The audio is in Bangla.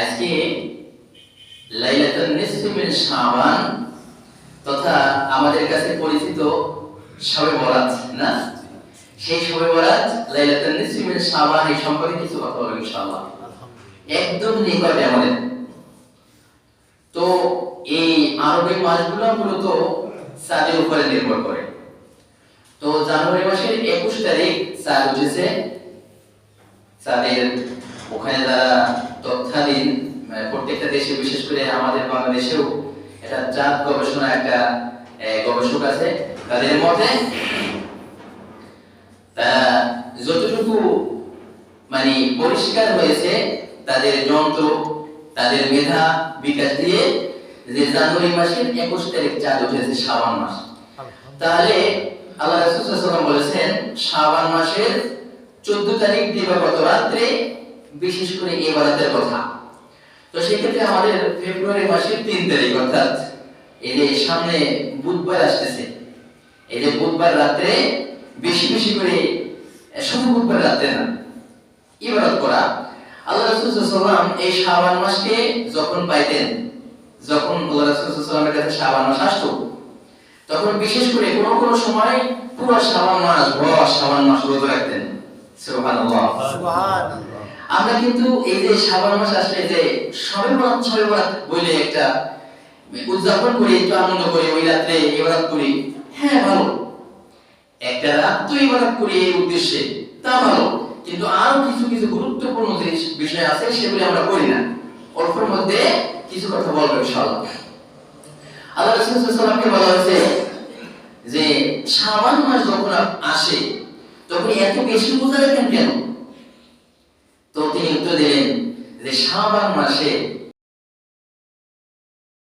আজকে লাইলাতুন নিসফি মিন শাবান তথা আমাদের কাছে পরিচিত শবে বরাত না? সেই শবে বরাত লাইলাতুন নিসফি মিন শাবান এই সম্পর্কে কিছু কথা বলব ইনশাআল্লাহ। একদম নিকটে আমাদের। তো এই আরবি মাসগুলো মূলত চাঁদের উপরে নির্ভর করে। তো জানুয়ারি মাসের একুশ তারিখ চাঁদ উঠেছে। চাঁদের ওখানে যারা তথ্যাধীন মানে প্রত্যেকটা দেশে বিশেষ করে আমাদের বাংলাদেশেও এটা চাঁদ গবেষণা একটা গবেষক আছে। তাদের মতে তারা যতটুকু মানে পরিষ্কার হয়েছে তাদের যন্ত্র তাদের মেধা বিকাশ দিয়ে যে জানুয়ারি মাসের একুশ তারিখ চাঁদ উঠেছে শ্রাবণ মাস। তাহলে আল্লাহ রাসূল বলেছেন শ্রাবণ মাসের 14 তারিখ দিবাগত রাত্রে বিশেষ করে এই বারাতের কথা। তো সেক্ষেত্রে আমাদের ফেব্রুয়ারি মাসের 3 তারিখ, অর্থাৎ এই যে সামনে বুধবার আসতেছে, এই যে বুধবার রাত্রে বেশি বেশি করে শুধু বুধবার রাত্রে না, ইবাদত করা। আল্লাহ রাসূল ওয়াসাল্লাম এই শাবান মাসকে যখন পাইতেন, যখন আল্লাহ রাসূল ওয়াসাল্লামের কাছে শাবান মাস আসতো, তখন বিশেষ করে কোন কোন সময় পুরো শ্রাবণ মাস ভর শ্রাবণ মাস রোজা রাখতেন। সুবহানাল্লাহ। সুবহানাল্লাহ। আমরা কিন্তু এই যে শ্রাবণ মাস আসলে যে সবে বরাত সবে বরাত বলে একটা উদযাপন করি, একটু আনন্দ করি, ওই রাত্রে ইবাদত করি। হ্যাঁ ভালো। একটা রাত তো ইবাদত করি এই উদ্দেশ্যে, তা ভালো। কিন্তু আরও কিছু কিছু গুরুত্বপূর্ণ জিনিস বিষয় আছে, সেগুলি আমরা করি না। অল্পের মধ্যে কিছু কথা বলব, ইনশাআল্লাহ। আল্লাহ রাসূল সাল্লাল্লাহু বলা হয়েছে যে শাবান মাস যখন আসে, তখন এত বেশি রোজা রাখেন কেন? শাবান মাসে